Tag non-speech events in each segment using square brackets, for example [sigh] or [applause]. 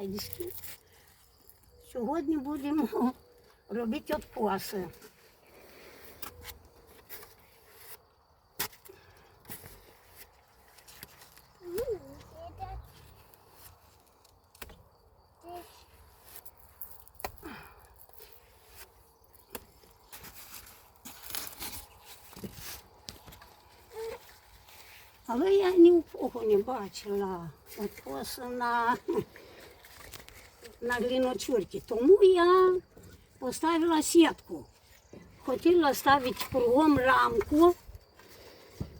Тоді Сьогодні будемо робити откоси. Але я ні у кого не бачила откоси на, на гліночурки. Тому я поставила сітку. Хотіла ставити кругом рамку,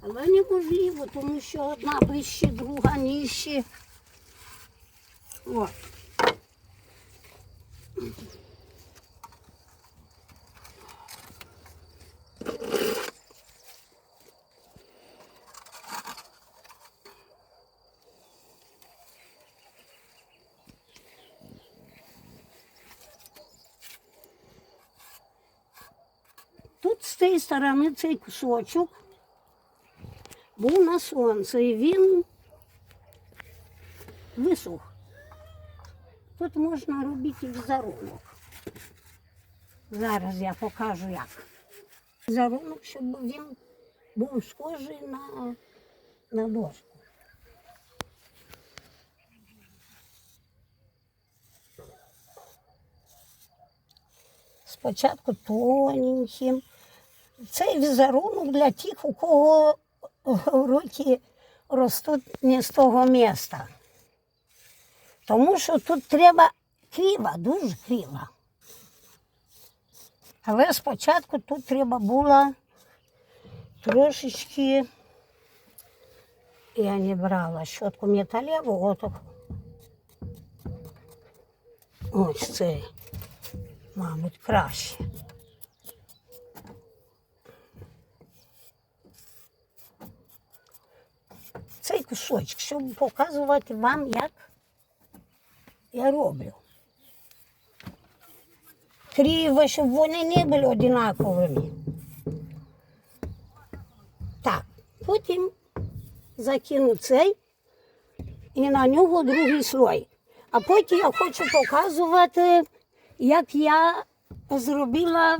але неможливо, тому що одна ближче, друга нижче. От. З цієї сторони цей кусочок був на сонце і він висох. Тут можна робити візерунок. Зараз я покажу як. Візерунок, щоб він був схожий на, на дошку. Спочатку тоненьким. Цей візерунок для тих, у кого руки ростуть не з того міста. Тому що тут треба криво, дуже криво. Але спочатку тут треба було трошечки, я не брала щотку металеву, отак. Ось цей, мабуть, краще. Цей кусочок, щоб показувати вам, як я роблю. Криво, щоб вони не були однаковими. Так, потім закину цей і на нього другий слой. А потім я хочу показувати, як я зробила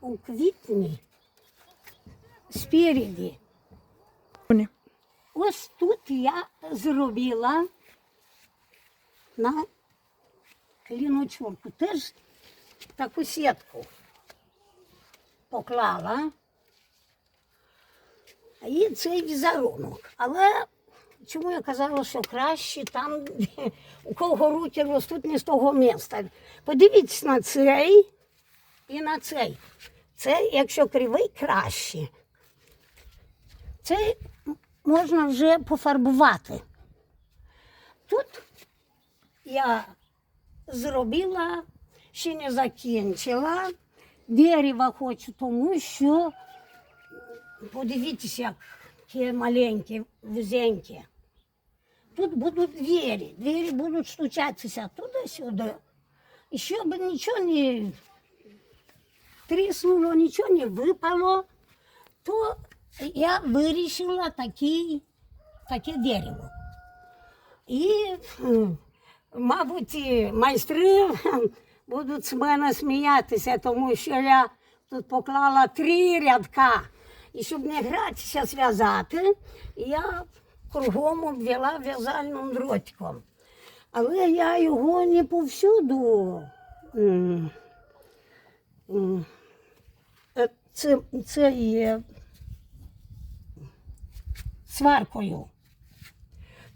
у квітні спереді. Ось тут я зробила на кліночорку теж таку сітку поклала. І цей візерунок. Але чому я казала, що краще там, [laughs] у кого руки ростуть не з того міста. Подивіться на цей і на цей. Це, якщо кривий, краще. Це можна вже пофарбувати. Тут я зробила, ще не закінчила. Дерево хочу, тому що подивіться, які маленькі, вузенькі. Тут будуть двері, двері будуть стучатися туди-сюди. І щоб нічого не тріснуло, нічого не випало, то я вирішила такий, таке дерево. І, мабуть, майстри [laughs] будуть з мене сміятися, тому що я тут поклала три рядка. І щоб не гратися зв'язати, я кругом обвела в'язальним дротиком. Але я його не повсюду. е, Це, це є сваркою.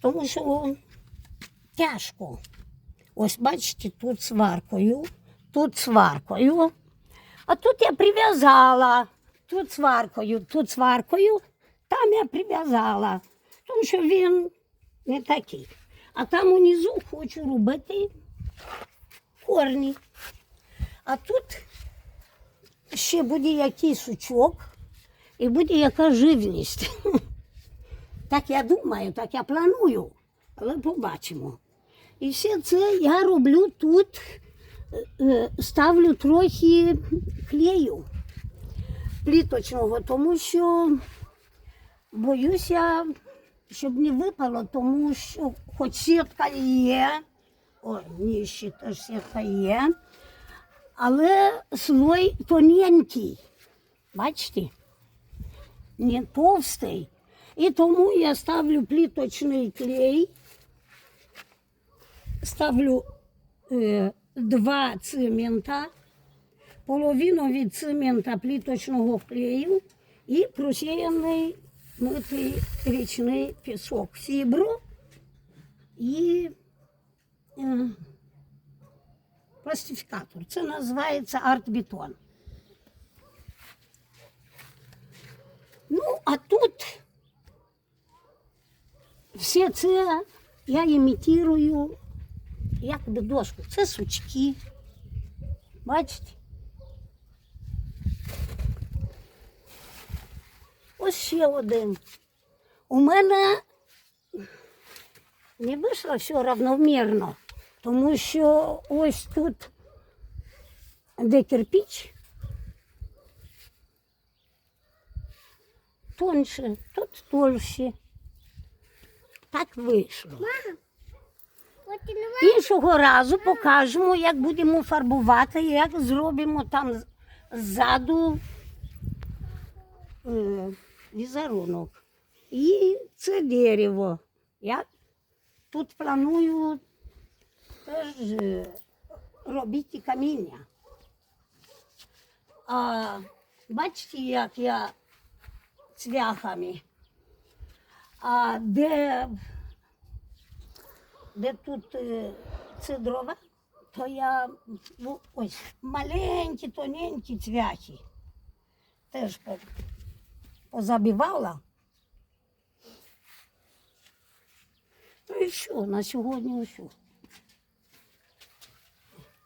Тому що тяжко. Ось бачите, тут сваркою, тут сваркою. А тут я прив'язала, тут сваркою, тут сваркою, там я прив'язала. Тому що він не такий. А там унизу хочу робити корні. А тут ще буде якийсь сучок і буде яка живність. [laughs] Так я думаю, так я планую, але побачимо. І все це я роблю тут, е, е, ставлю трохи клею пліточного, тому що боюся, щоб не випало, тому що хоч сітка є, Ой, ні, ще теж сітка є. Але слой тоненький. Бачите? Не товстий. І тому я ставлю пліточний клей. Ставлю е, два цемента, половину від цемента пліточного клею і просіяний митий річний пісок фібру і е, пластифікатор. Це називається артбетон. Ну, а тут все це я імітую якби дошку. Це сучки. Бачите? Ось ще один. У мене не вийшло все равномірно, тому що ось тут, де кирпич, тоньше, тут тоньше. Так вийшло. Іншого разу покажемо, як будемо фарбувати, як зробимо там ззаду е, візерунок. І це дерево. Я тут планую теж е, робити каміння. А бачите, як я цвяхами. А де де тут е, цедрова, то я ну, ось маленькі, тоненькі цвяхи теж по- позабивала. Ну і що, на сьогодні все.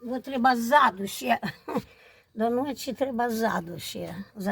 Бо треба ззаду ще. [laughs] До ночі треба ззаду ще закінчити.